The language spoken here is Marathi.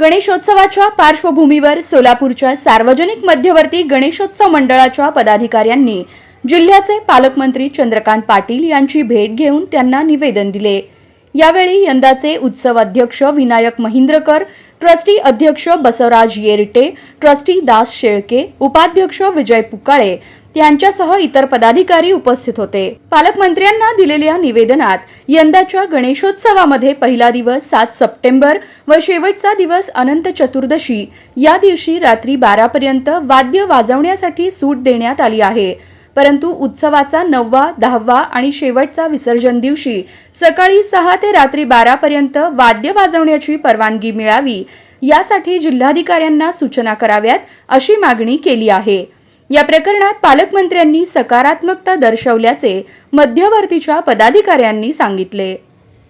गणेशोत्सवाच्या पार्श्वभूमीवर सोलापूरच्या सार्वजनिक मध्यवर्ती गणेशोत्सव मंडळाच्या पदाधिकाऱ्यांनी जिल्ह्याचे पालकमंत्री चंद्रकांत पाटील यांची भेट घेऊन त्यांना निवेदन दिले. यावेळी यंदाचे उत्सव अध्यक्ष विनायक महिंद्रकर ट्रस्टी अध्यक्ष बसवराज येरटे ट्रस्टी दास शेळके उपाध्यक्ष विजय पुकाळे यांच्यासह इतर पदाधिकारी उपस्थित होते. पालकमंत्र्यांना दिलेल्या निवेदनात यंदाच्या गणेशोत्सवामध्ये पहिला दिवस सात सप्टेंबर व शेवटचा दिवस अनंत चतुर्दशी या दिवशी रात्री बारापर्यंत वाद्य वाजवण्यासाठी सूट देण्यात आली आहे. परंतु उत्सवाचा नववा दहावा आणि शेवटचा विसर्जन दिवशी सकाळी सहा ते रात्री बारापर्यंत वाद्य वाजवण्याची परवानगी मिळावी यासाठी जिल्हाधिकाऱ्यांना सूचना कराव्यात अशी मागणी केली आहे. या प्रकरणात पालकमंत्र्यांनी सकारात्मकता दर्शवल्याचे मध्यवर्तीच्या पदाधिकाऱ्यांनी सांगितले.